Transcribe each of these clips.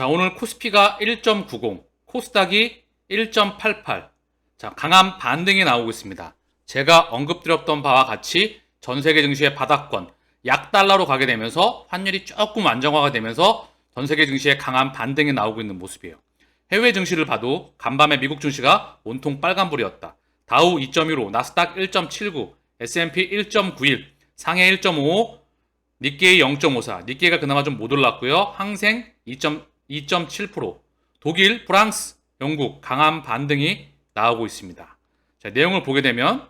자, 오늘 코스피가 1.90, 코스닥이 1.88. 자, 강한 반등이 나오고 있습니다. 제가 언급드렸던 바와 같이 전 세계 증시의 바닥권, 약달러로 가게 되면서 환율이 조금 안정화가 되면서 전 세계 증시의 강한 반등이 나오고 있는 모습이에요. 해외 증시를 봐도 간밤에 미국 증시가 온통 빨간불이었다. 다우 2.15, 나스닥 1.79, S&P 1.91, 상해 1.55, 니케이 0.54, 니케이가 그나마 좀 못 올랐고요. 항생 2.2.7%, 독일, 프랑스, 영국 강한 반등이 나오고 있습니다. 자, 내용을 보게 되면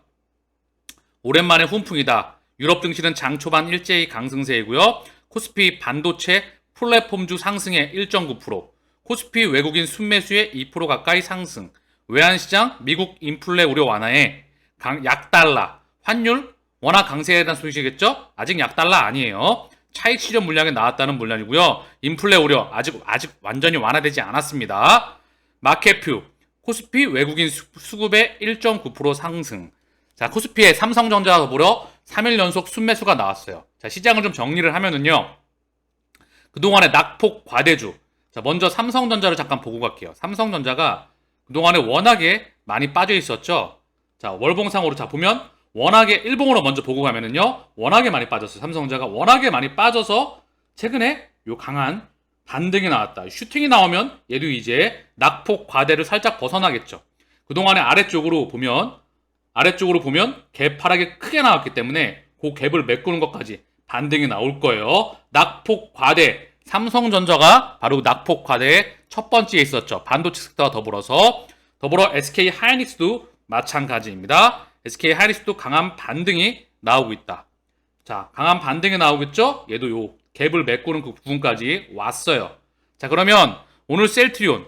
오랜만에 훈풍이다. 유럽 증시는 장 초반 일제히 강승세이고요. 코스피 반도체 플랫폼주 상승에 1.9%, 코스피 외국인 순매수에 2% 가까이 상승, 외환시장 미국 인플레 우려 완화에 강, 약달러, 환율 워낙 강세에 대한 소식이겠죠? 아직 약달러 아니에요. 차익 실현 물량이 나왔다는 물량이고요. 인플레 우려 아직 아직 완전히 완화되지 않았습니다. 마켓뷰 코스피 외국인 수, 수급의 1.9% 상승. 자, 코스피의 삼성전자와 더불어 3일 연속 순매수가 나왔어요. 자, 시장을 좀 정리를 하면은요. 그동안의 낙폭 과대주. 자, 먼저 삼성전자를 잠깐 보고 갈게요. 삼성전자가 그동안에 워낙에 많이 빠져 있었죠. 자, 월봉상으로 자 보면 워낙에 일봉으로 먼저 보고 가면은요. 워낙에 많이 빠졌어요. 삼성전자가 워낙에 많이 빠져서 최근에 요 강한 반등이 나왔다. 슈팅이 나오면 얘도 이제 낙폭 과대를 살짝 벗어나겠죠. 그동안에 아래쪽으로 보면 아래쪽으로 보면 갭 하락이 크게 나왔기 때문에 그 갭을 메꾸는 것까지 반등이 나올 거예요. 낙폭 과대 삼성전자가 바로 낙폭 과대의 첫 번째에 있었죠. 반도체 섹터와 더불어서 더불어 SK 하이닉스도 마찬가지입니다. SK 하이닉스도 강한 반등이 나오고 있다. 자, 강한 반등이 나오겠죠? 얘도 요 갭을 메꾸는 그 부분까지 왔어요. 자, 그러면 오늘 셀트리온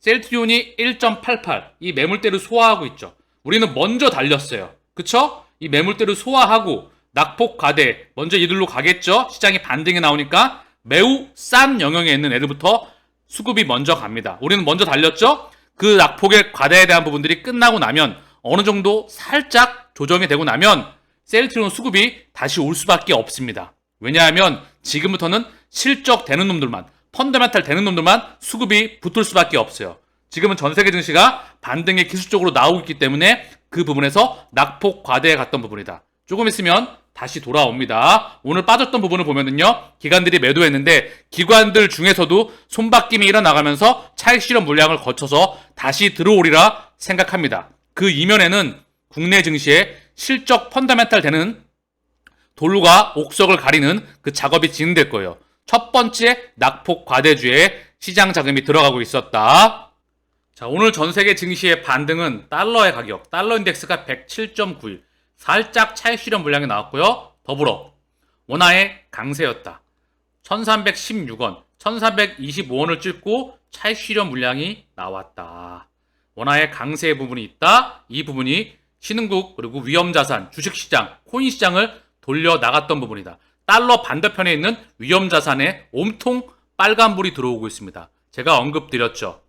셀트리온이 1.88 이 매물대를 소화하고 있죠. 우리는 먼저 달렸어요. 그쵸? 이 매물대를 소화하고 낙폭 과대 먼저 이들로 가겠죠. 시장이 반등이 나오니까 매우 싼 영역에 있는 애들부터 수급이 먼저 갑니다. 우리는 먼저 달렸죠. 그 낙폭의 과대에 대한 부분들이 끝나고 나면 어느 정도 살짝 조정이 되고 나면 셀트리온 수급이 다시 올 수밖에 없습니다. 왜냐하면 지금부터는 실적 되는 놈들만 펀더멘탈 되는 놈들만 수급이 붙을 수밖에 없어요. 지금은 전 세계 증시가 반등의 기술적으로 나오고 있기 때문에 그 부분에서 낙폭 과대에 갔던 부분이다. 조금 있으면 다시 돌아옵니다. 오늘 빠졌던 부분을 보면은요, 기관들이 매도했는데 기관들 중에서도 손바뀜이 일어나가면서 차익 실현 물량을 거쳐서 다시 들어오리라 생각합니다. 그 이면에는 국내 증시의 실적 펀더멘탈 되는 돌과 옥석을 가리는 그 작업이 진행될 거예요. 첫 번째 낙폭 과대주에 시장 자금이 들어가고 있었다. 자, 오늘 전 세계 증시의 반등은 달러의 가격, 달러 인덱스가 107.91, 살짝 차익 실현 물량이 나왔고요. 더불어 원화의 강세였다. 1316원, 1425원을 찍고 차익 실현 물량이 나왔다. 원화의 강세 부분이 있다. 이 부분이 신흥국 그리고 위험자산, 주식시장, 코인시장을 돌려 나갔던 부분이다. 달러 반대편에 있는 위험자산에 온통 빨간불이 들어오고 있습니다. 제가 언급드렸죠.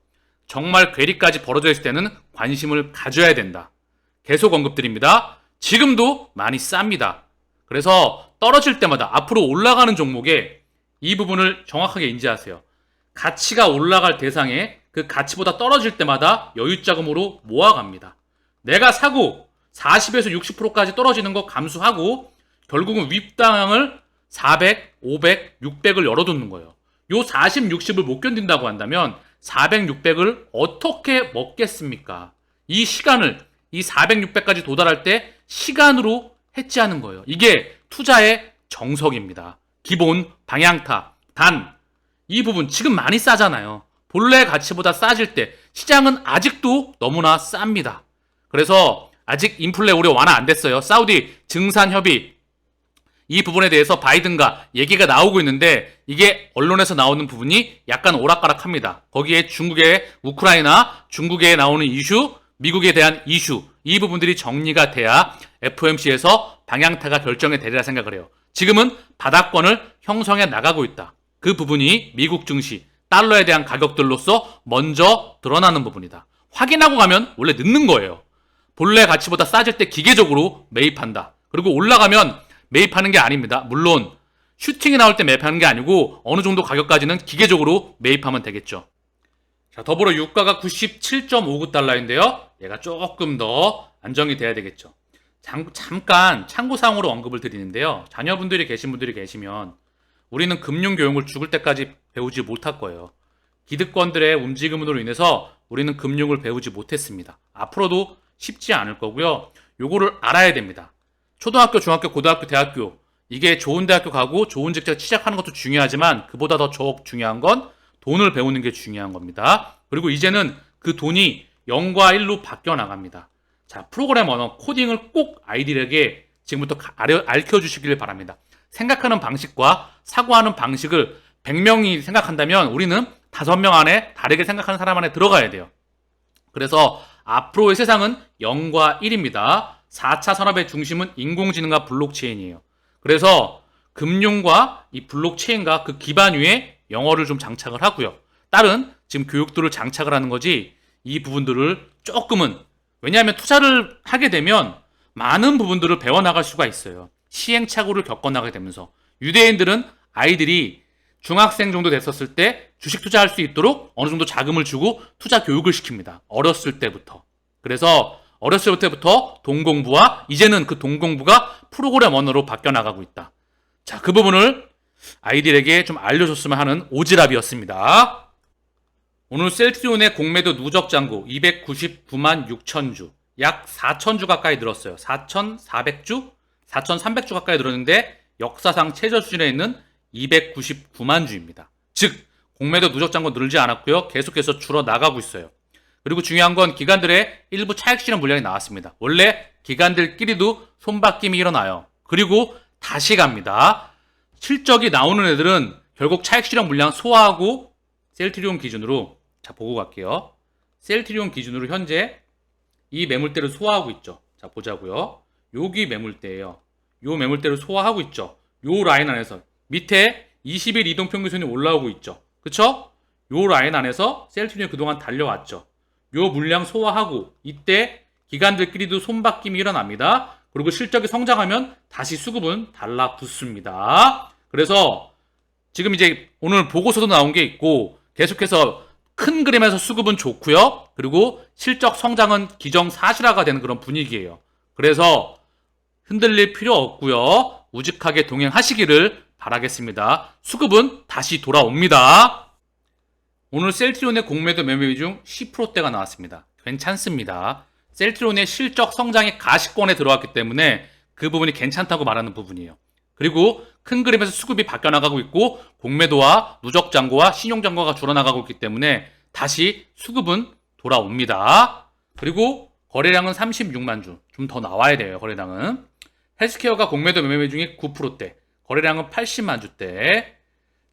정말 괴리까지 벌어져 있을 때는 관심을 가져야 된다. 계속 언급드립니다. 지금도 많이 쌉니다. 그래서 떨어질 때마다 앞으로 올라가는 종목에 이 부분을 정확하게 인지하세요. 가치가 올라갈 대상에 그 가치보다 떨어질 때마다 여유자금으로 모아갑니다. 내가 사고 40에서 60%까지 떨어지는 거 감수하고 결국은 윗당을 400, 500, 600을 열어두는 거예요. 요 40, 60을 못 견딘다고 한다면 400, 600을 어떻게 먹겠습니까? 이 시간을 이 400, 600까지 도달할 때 시간으로 해지하는 거예요. 이게 투자의 정석입니다. 기본 방향타. 단, 이 부분 지금 많이 싸잖아요. 본래 가치보다 싸질 때 시장은 아직도 너무나 쌉니다. 그래서 아직 인플레 우려 완화 안 됐어요. 사우디 증산 협의 이 부분에 대해서 바이든과 얘기가 나오고 있는데 이게 언론에서 나오는 부분이 약간 오락가락합니다. 거기에 중국의 우크라이나, 중국에 나오는 이슈, 미국에 대한 이슈 이 부분들이 정리가 돼야 FOMC에서 방향타가 결정이 되리라 생각을 해요. 지금은 바닥권을 형성해 나가고 있다. 그 부분이 미국 증시, 달러에 대한 가격들로서 먼저 드러나는 부분이다. 확인하고 가면 원래 늦는 거예요. 본래 가치보다 싸질 때 기계적으로 매입한다. 그리고 올라가면 매입하는 게 아닙니다. 물론 슈팅이 나올 때 매입하는 게 아니고 어느 정도 가격까지는 기계적으로 매입하면 되겠죠. 자, 더불어 유가가 97.59달러인데요. 얘가 조금 더 안정이 돼야 되겠죠. 잠, 잠깐 참고사항으로 언급을 드리는데요. 자녀분들이 계신 분들이 계시면 우리는 금융교육을 죽을 때까지 배우지 못할 거예요. 기득권들의 움직임으로 인해서 우리는 금융을 배우지 못했습니다. 앞으로도 쉽지 않을 거고요. 요거를 알아야 됩니다. 초등학교, 중학교, 고등학교, 대학교 이게 좋은 대학교 가고 좋은 직장 시작하는 것도 중요하지만 그보다 더저 중요한 건 돈을 배우는 게 중요한 겁니다. 그리고 이제는 그 돈이 0과 1로 바뀌어 나갑니다. 자, 프로그램 언어, 코딩을 꼭 아이들에게 지금부터 알려 주시길 바랍니다. 생각하는 방식과 사고하는 방식을 100명이 생각한다면 우리는 5명 안에 다르게 생각하는 사람 안에 들어가야 돼요. 그래서 앞으로의 세상은 0과 1입니다. 4차 산업의 중심은 인공지능과 블록체인이에요. 그래서 금융과 이 블록체인과 그 기반 위에 영어를 좀 장착을 하고요. 다른 지금 교육들을 장착을 하는 거지 이 부분들을 조금은 왜냐하면 투자를 하게 되면 많은 부분들을 배워나갈 수가 있어요. 시행착오를 겪어나가게 되면서 유대인들은 아이들이 중학생 정도 됐었을 때 주식 투자할 수 있도록 어느 정도 자금을 주고 투자 교육을 시킵니다. 어렸을 때부터. 그래서 어렸을 때부터 동공부와 이제는 그 동공부가 프로그램 언어로 바뀌어 나가고 있다. 자, 그 부분을 아이들에게 좀 알려줬으면 하는 오지랖이었습니다. 오늘 셀트리온의 공매도 누적 잔고 299만 6천 주, 약 4천 주 가까이 늘었어요. 4,400주, 4,300주 가까이 늘었는데 역사상 최저 수준에 있는 299만 주입니다. 즉 공매도 누적 잔고 늘지 않았고요. 계속해서 줄어 나가고 있어요. 그리고 중요한 건 기관들의 일부 차익 실현 물량이 나왔습니다. 원래 기관들끼리도 손바뀜이 일어나요. 그리고 다시 갑니다. 실적이 나오는 애들은 결국 차익 실현 물량 소화하고 셀트리온 기준으로 자 보고 갈게요. 셀트리온 기준으로 현재 이 매물대를 소화하고 있죠. 자 보자고요. 여기 매물대예요. 요 매물대를 소화하고 있죠. 요 라인 안에서 밑에 20일 이동 평균선이 올라오고 있죠. 그쵸? 요 라인 안에서 셀트리온 그동안 달려왔죠. 요 물량 소화하고 이때 기관들끼리도 손바뀜이 일어납니다. 그리고 실적이 성장하면 다시 수급은 달라붙습니다. 그래서 지금 이제 오늘 보고서도 나온 게 있고 계속해서 큰 그림에서 수급은 좋고요. 그리고 실적 성장은 기정사실화가 되는 그런 분위기예요. 그래서 흔들릴 필요 없고요. 우직하게 동행하시기를 바라겠습니다. 수급은 다시 돌아옵니다. 오늘 셀트리온의 공매도 매매 비 중 10%대가 나왔습니다. 괜찮습니다. 셀트리온의 실적 성장이 가시권에 들어왔기 때문에 그 부분이 괜찮다고 말하는 부분이에요. 그리고 큰 그림에서 수급이 바뀌어 나가고 있고 공매도와 누적 잔고와 신용 잔고가 줄어나가고 있기 때문에 다시 수급은 돌아옵니다. 그리고 거래량은 36만 주. 좀 더 나와야 돼요, 거래량은. 헬스케어가 공매도 매매 중에 9%대. 거래량은 80만 주대.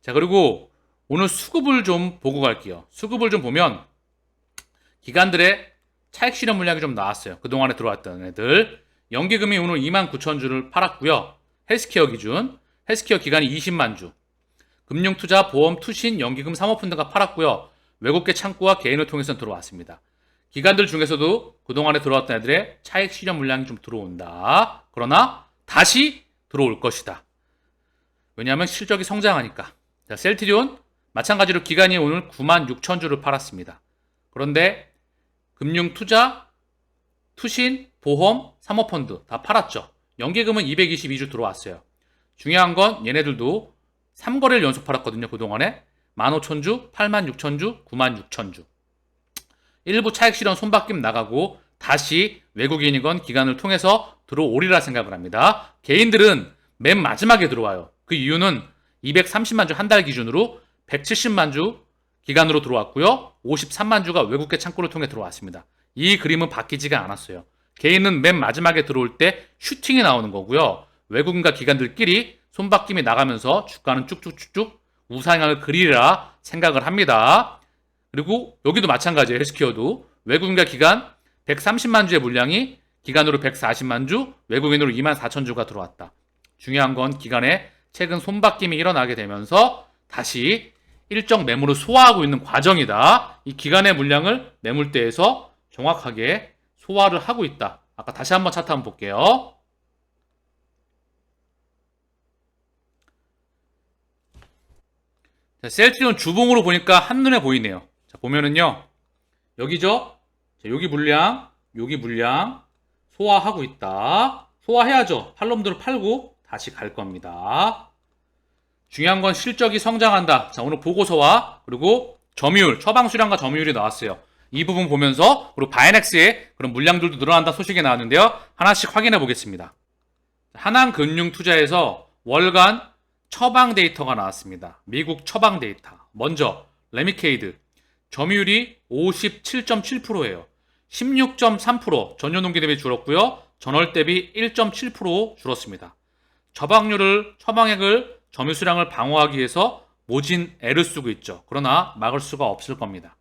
자, 그리고 오늘 수급을 좀 보고 갈게요. 수급을 좀 보면 기관들의 차익 실현 물량이 좀 나왔어요. 그동안에 들어왔던 애들. 연기금이 오늘 2만 9천 주를 팔았고요. 헬스케어 기준. 헬스케어 기간이 20만 주. 금융투자, 보험, 투신, 연기금, 사모펀드가 팔았고요. 외국계 창구와 개인을 통해서 들어왔습니다. 기관들 중에서도 그동안에 들어왔던 애들의 차익 실현 물량이 좀 들어온다. 그러나 다시 들어올 것이다. 왜냐하면 실적이 성장하니까. 자, 셀트리온 마찬가지로 기간이 오늘 9만 6천 주를 팔았습니다. 그런데 금융 투자, 투신, 보험, 사모펀드 다 팔았죠. 연계금은 222주 들어왔어요. 중요한 건 얘네들도 3거래를 연속 팔았거든요. 그동안에 15,000주, 86,000주, 96,000주. 일부 차익 실현 손바뀜 나가고 다시 외국인이건 기관을 통해서 들어오리라 생각을 합니다. 개인들은 맨 마지막에 들어와요. 그 이유는 230만 주 한 달 기준으로 170만 주 기간으로 들어왔고요. 53만 주가 외국계 창구를 통해 들어왔습니다. 이 그림은 바뀌지가 않았어요. 개인은 맨 마지막에 들어올 때 슈팅이 나오는 거고요. 외국인과 기관들끼리 손바뀜이 나가면서 주가는 쭉쭉쭉쭉 우상향을 그리라 생각을 합니다. 그리고 여기도 마찬가지예요. 헬스케어도 외국인과 기관 130만 주의 물량이 기관으로 140만 주, 외국인으로 2만 4천 주가 들어왔다. 중요한 건 기관에 최근 손바뀜이 일어나게 되면서 다시 일정 매물을 소화하고 있는 과정이다. 이 기간의 물량을 매물대에서 정확하게 소화를 하고 있다. 아까 다시 한번 차트 한번 볼게요. 자, 셀트리온 주봉으로 보니까 한눈에 보이네요. 자, 보면은요. 여기죠? 자, 여기 물량, 여기 물량 소화하고 있다. 소화해야죠. 팔놈들을 팔고 다시 갈 겁니다. 중요한 건 실적이 성장한다. 자, 오늘 보고서와 그리고 점유율, 처방 수량과 점유율이 나왔어요. 이 부분 보면서 그리고 바이넥스의 그런 물량들도 늘어난다 소식이 나왔는데요. 하나씩 확인해 보겠습니다. 하나금융투자에서 월간 처방 데이터가 나왔습니다. 미국 처방 데이터. 먼저 레미케이드 점유율이 57.7%예요. 16.3% 전년 동기 대비 줄었고요. 전월 대비 1.7% 줄었습니다. 처방률을 처방액을 점유 수량을 방어하기 위해서 모진 애를 쓰고 있죠. 그러나 막을 수가 없을 겁니다.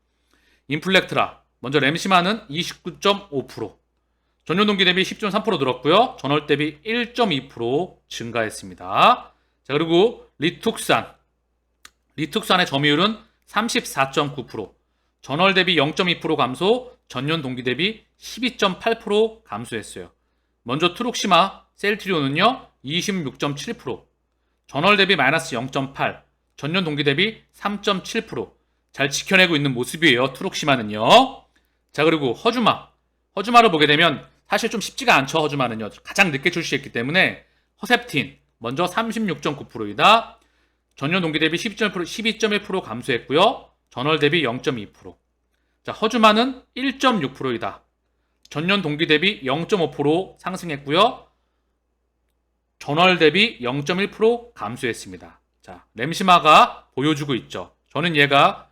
인플렉트라 먼저 램시마는 29.5% 전년 동기 대비 10.3% 늘었고요. 전월 대비 1.2% 증가했습니다. 자, 그리고 리툭산. 리툭산의 점유율은 34.9%. 전월 대비 0.2% 감소, 전년 동기 대비 12.8% 감소했어요. 먼저 트룩시마, 셀트리온은요, 26.7%. 전월 대비 마이너스 0.8, 전년 동기 대비 3.7%. 잘 지켜내고 있는 모습이에요, 트룩시마는요. 자, 그리고 허주마. 허주마를 보게 되면 사실 좀 쉽지가 않죠, 허주마는요. 가장 늦게 출시했기 때문에 허셉틴, 먼저 36.9%이다. 전년 동기 대비 12.1% 12.1% 감소했고요. 전월 대비 0.2%. 자, 허주마는 1.6%이다. 전년 동기 대비 0.5% 상승했고요. 전월 대비 0.1% 감소했습니다. 자, 램시마가 보여주고 있죠. 저는 얘가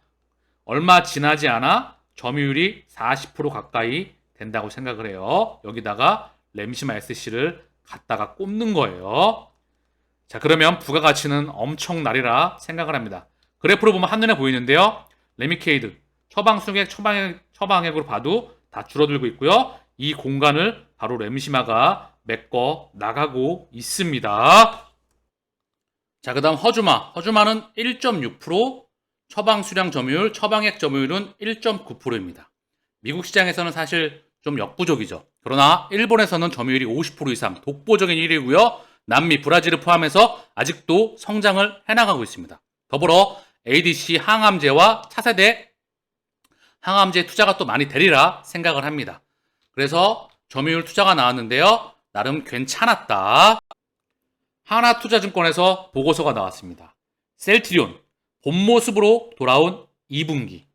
얼마 지나지 않아 점유율이 40% 가까이 된다고 생각을 해요. 여기다가 램시마 SC를 갖다가 꼽는 거예요. 자, 그러면 부가가치는 엄청나리라 생각을 합니다. 그래프로 보면 한눈에 보이는데요. 레미케이드, 처방 수액, 처방액, 처방액으로 봐도 다 줄어들고 있고요. 이 공간을 바로 램시마가 메꿔 나가고 있습니다. 자, 그 다음 허주마. 허주마는 1.6%, 처방 수량 점유율, 처방액 점유율은 1.9%입니다. 미국 시장에서는 사실 좀 역부족이죠. 그러나 일본에서는 점유율이 50% 이상 독보적인 1위고요. 남미, 브라질을 포함해서 아직도 성장을 해나가고 있습니다. 더불어 ADC 항암제와 차세대 항암제 투자가 또 많이 되리라 생각을 합니다. 그래서 점유율 투자가 나왔는데요. 나름 괜찮았다. 하나투자증권에서 보고서가 나왔습니다. 셀트리온 본 모습으로 돌아온 2분기.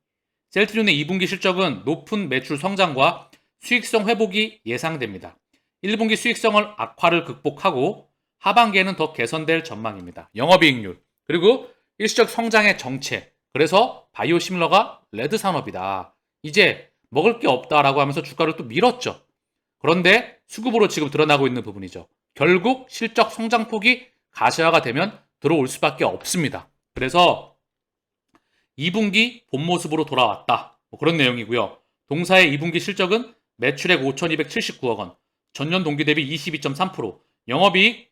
셀트리온의 2분기 실적은 높은 매출 성장과 수익성 회복이 예상됩니다. 1분기 수익성을 악화를 극복하고 하반기에는 더 개선될 전망입니다. 영업이익률 그리고 일시적 성장의 정체 그래서 바이오 시밀러가 레드 산업이다. 이제 먹을 게 없다라고 하면서 주가를 또 밀었죠. 그런데 수급으로 지금 드러나고 있는 부분이죠. 결국 실적 성장폭이 가시화가 되면 들어올 수밖에 없습니다. 그래서 2분기 본 모습으로 돌아왔다. 뭐 그런 내용이고요. 동사의 2분기 실적은 매출액 5,279억 원, 전년 동기 대비 22.3%, 영업이익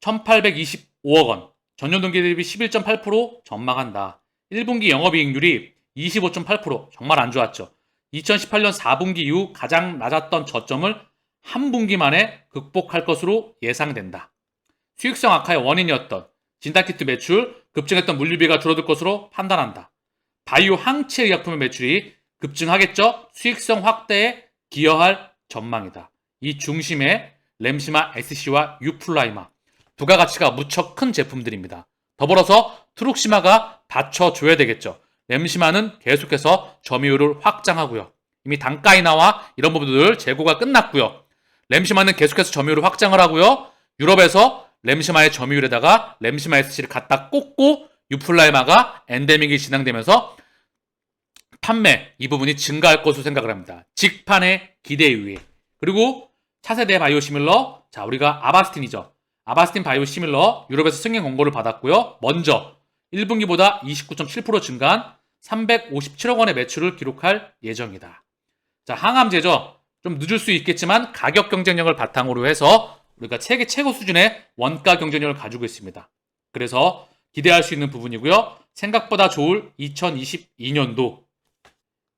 1,825억 원, 전년 동기 대비 11.8% 전망한다. 1분기 영업이익률이 25.8% 정말 안 좋았죠. 2018년 4분기 이후 가장 낮았던 저점을 한 분기 만에 극복할 것으로 예상된다. 수익성 악화의 원인이었던 진단키트 매출, 급증했던 물류비가 줄어들 것으로 판단한다. 바이오 항체 의약품의 매출이 급증하겠죠? 수익성 확대에 기여할 전망이다. 이 중심에 램시마 SC와 유플라이마 부가가치가 무척 큰 제품들입니다. 더불어서 트룩시마가 받쳐줘야 되겠죠. 램시마는 계속해서 점유율을 확장하고요. 이미 단가 인하와 이런 부분들 재고가 끝났고요. 램시마는 계속해서 점유율을 확장을 하고요. 유럽에서 램시마의 점유율에다가 램시마 SC를 갖다 꽂고 유플라이마가 엔데믹이 진행되면서 판매 이 부분이 증가할 것으로 생각을 합니다. 직판의 기대에 의해. 그리고 차세대 바이오시밀러 자 우리가 아바스틴이죠. 아바스틴 바이오 시밀러 유럽에서 승인 권고를 받았고요. 먼저 1분기보다 29.7% 증가한 357억 원의 매출을 기록할 예정이다. 자 항암제죠. 좀 늦을 수 있겠지만 가격 경쟁력을 바탕으로 해서 우리가 세계 최고 수준의 원가 경쟁력을 가지고 있습니다. 그래서 기대할 수 있는 부분이고요. 생각보다 좋을 2022년도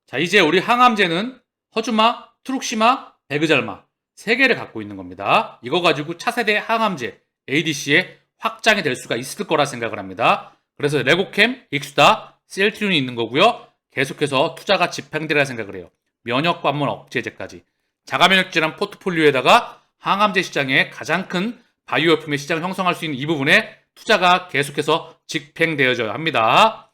자, 이제 우리 항암제는 허주마, 트룩시마, 베그잘마 세 개를 갖고 있는 겁니다. 이거 가지고 차세대 항암제 ADC에 확장이 될 수가 있을 거라 생각을 합니다. 그래서 레고캠, 익수다, 셀트리온이 있는 거고요. 계속해서 투자가 집행되리라 생각을 해요. 면역 관문 억제제까지. 자가 면역 질환 포트폴리오에다가 항암제 시장에 가장 큰 바이오薬품의 시장을 형성할 수 있는 이 부분에 투자가 계속해서 집행되어져야 합니다.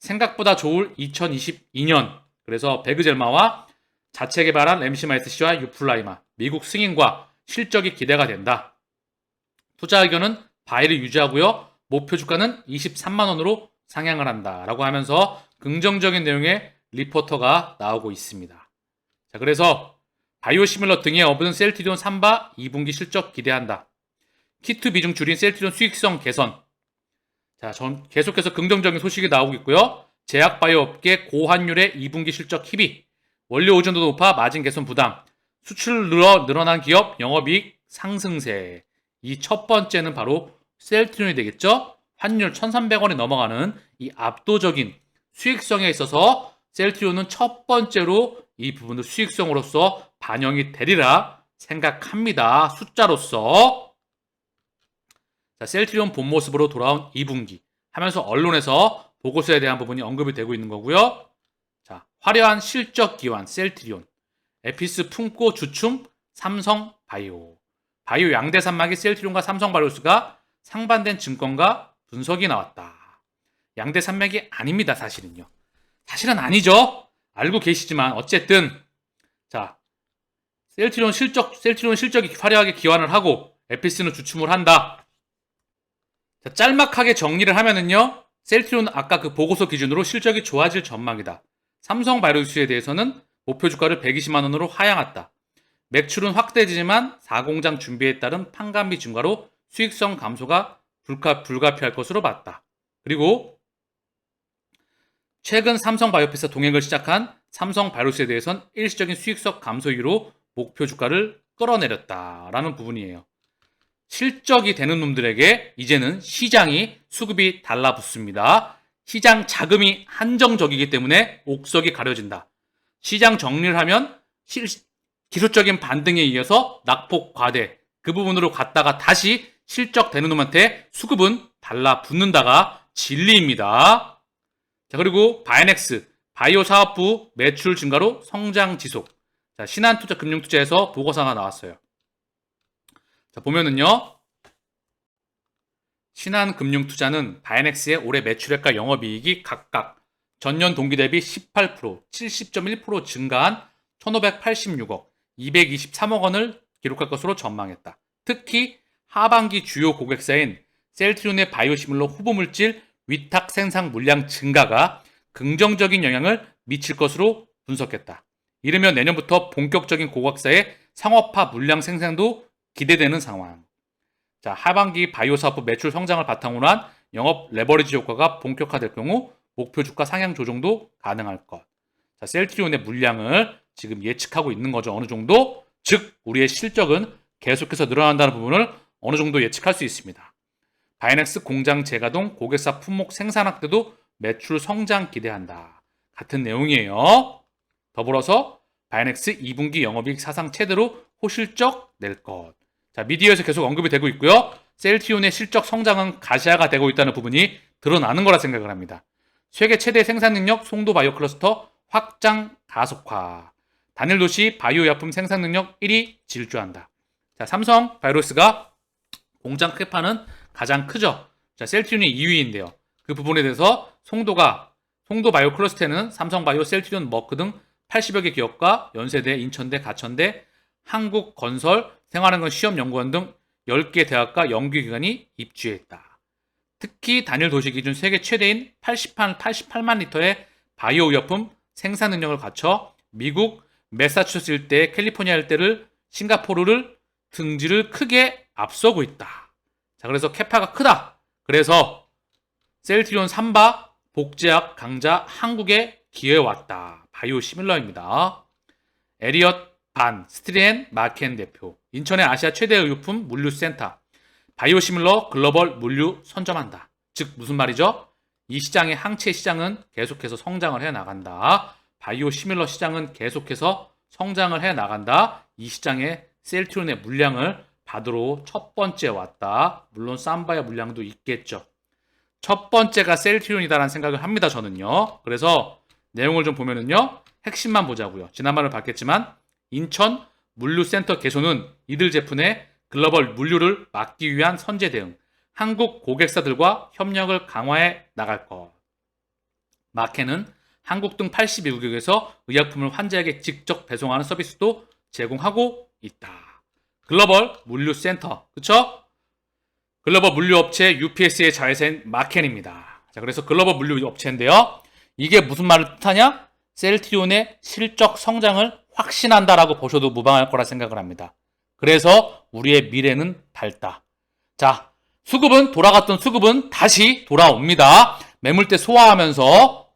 생각보다 좋을 2022년 그래서 베그젤마와 자체 개발한 램시마이스시와 유플라이마 미국 승인과 실적이 기대가 된다. 투자 의견은 바이를 유지하고요. 목표 주가는 23만 원으로 상향을 한다라고 하면서 긍정적인 내용의 리포터가 나오고 있습니다. 자, 그래서 바이오시밀러 등의 업은 셀트리온 3바 2분기 실적 기대한다. 키트 비중 줄인 셀트리온 수익성 개선. 자, 전 계속해서 긍정적인 소식이 나오고 있고요. 제약 바이오 업계 고환율의 2분기 실적 희비. 원료 오전도 높아 마진 개선 부담. 수출 늘어 늘어난 기업 영업이익 상승세. 이 첫 번째는 바로 셀트리온이 되겠죠. 환율 1,300원이 넘어가는 이 압도적인 수익성에 있어서 셀트리온은 첫 번째로 이 부분을 수익성으로서 반영이 되리라 생각합니다. 숫자로서. 자, 셀트리온 본 모습으로 돌아온 2분기 하면서 언론에서 보고서에 대한 부분이 언급이 되고 있는 거고요. 자, 화려한 실적 기환 셀트리온, 에피스 품고 주춤 삼성 바이오. 바이오 양대 산막이 셀트리온과 삼성 바이오스가 상반된 증권과 분석이 나왔다. 양대 산맥이 아닙니다, 사실은요. 사실은 아니죠. 알고 계시지만 어쨌든 자 셀트리온 실적 셀트리온 실적이 화려하게 기환을 하고 에피스는 주춤을 한다. 자, 짤막하게 정리를 하면은요. 셀트리온 아까 그 보고서 기준으로 실적이 좋아질 전망이다. 삼성 바이오스에 대해서는 목표 주가를 120만 원으로 하향했다. 매출은 확대되지만 4공장 준비에 따른 판관비 증가로 수익성 감소가 불가, 불가피할 것으로 봤다. 그리고 최근 삼성 바이오피스 동행을 시작한 삼성 바이오스에 대해선 일시적인 수익성 감소 이후로 목표 주가를 끌어내렸다라는 부분이에요. 실적이 되는 놈들에게 이제는 시장이 수급이 달라붙습니다. 시장 자금이 한정적이기 때문에 옥석이 가려진다. 시장 정리를 하면 실, 기술적인 반등에 이어서 낙폭 과대 그 부분으로 갔다가 다시 실적 되는 놈한테 수급은 달라붙는다가 진리입니다. 자, 그리고 바이넥스, 바이오 사업부 매출 증가로 성장 지속. 자, 신한투자 금융투자에서 보고서가 나왔어요. 자, 보면은요. 신한금융투자는 바이넥스의 올해 매출액과 영업이익이 각각 전년 동기 대비 18%, 70.1% 증가한 1,586억, 223억 원을 기록할 것으로 전망했다. 특히 하반기 주요 고객사인 셀트리온의 바이오시밀러 후보물질 위탁 생산 물량 증가가 긍정적인 영향을 미칠 것으로 분석했다. 이르면 내년부터 본격적인 고객사의 상업화 물량 생산도 기대되는 상황. 자, 하반기 바이오 사업부 매출 성장을 바탕으로 한 영업 레버리지 효과가 본격화될 경우 목표 주가 상향 조정도 가능할 것. 자, 셀트리온의 물량을 지금 예측하고 있는 거죠. 어느 정도? 즉, 우리의 실적은 계속해서 늘어난다는 부분을 어느 정도 예측할 수 있습니다. 바이넥스 공장 재가동 고객사 품목 생산 확대도 매출 성장 기대한다. 같은 내용이에요. 더불어서 바이넥스 2분기 영업이익 사상 최대로 호실적 낼 것. 자, 미디어에서 계속 언급이 되고 있고요. 셀티온의 실적 성장은 가시화가 되고 있다는 부분이 드러나는 거라 생각을 합니다. 세계 최대 생산 능력 송도 바이오 클러스터 확장 가속화. 단일 도시 바이오 약품 생산 능력 1위 질주한다. 자, 삼성 바이오스가 공장 캐파는 가장 크죠. 자, 셀트리온이 2위인데요. 그 부분에 대해서 송도가 송도 바이오 클러스터는 삼성 바이오, 셀트리온, 머크 등 80여 개 기업과 연세대, 인천대, 가천대, 한국건설, 생활한건 시험연구원 등 10개 대학과 연구기관이 입주해 있다. 특히 단일 도시 기준 세계 최대인 88, 88만 리터의 바이오 의약품 생산 능력을 갖춰 미국 매사추세츠 일대, 캘리포니아 일대를 싱가포르를 등지를 크게 앞서고 있다. 자, 그래서 캐파가 크다. 그래서 셀트리온 3바 복제학 강자 한국에 기회 왔다. 바이오 시밀러입니다. 에리엇 반 스트리엔 마켄 대표 인천의 아시아 최대 의료품 물류센터 바이오 시밀러 글로벌 물류 선점한다. 즉 무슨 말이죠? 이 시장의 항체 시장은 계속해서 성장을 해 나간다. 바이오 시밀러 시장은 계속해서 성장을 해 나간다. 이 시장에 셀트리온의 물량을 받으러 첫 번째 왔다. 물론 삼바의 물량도 있겠죠. 첫 번째가 셀트리온이다라는 생각을 합니다, 저는요. 그래서 내용을 좀 보면은요. 핵심만 보자고요. 지난번에 봤겠지만 인천 물류센터 개소는 이들 제품의 글로벌 물류를 막기 위한 선제 대응, 한국 고객사들과 협력을 강화해 나갈 것. 마케는 한국 등 82국에서 의약품을 환자에게 직접 배송하는 서비스도 제공하고 있다. 글로벌 물류센터, 그쵸? 글로벌 물류업체 UPS의 자회사인 마켄입니다. 자, 그래서 글로벌 물류업체인데요. 이게 무슨 말을 뜻하냐? 셀트리온의 실적 성장을 확신한다라고 보셔도 무방할 거라 생각을 합니다. 그래서 우리의 미래는 밝다. 자, 수급은 돌아갔던 수급은 다시 돌아옵니다. 매물대 소화하면서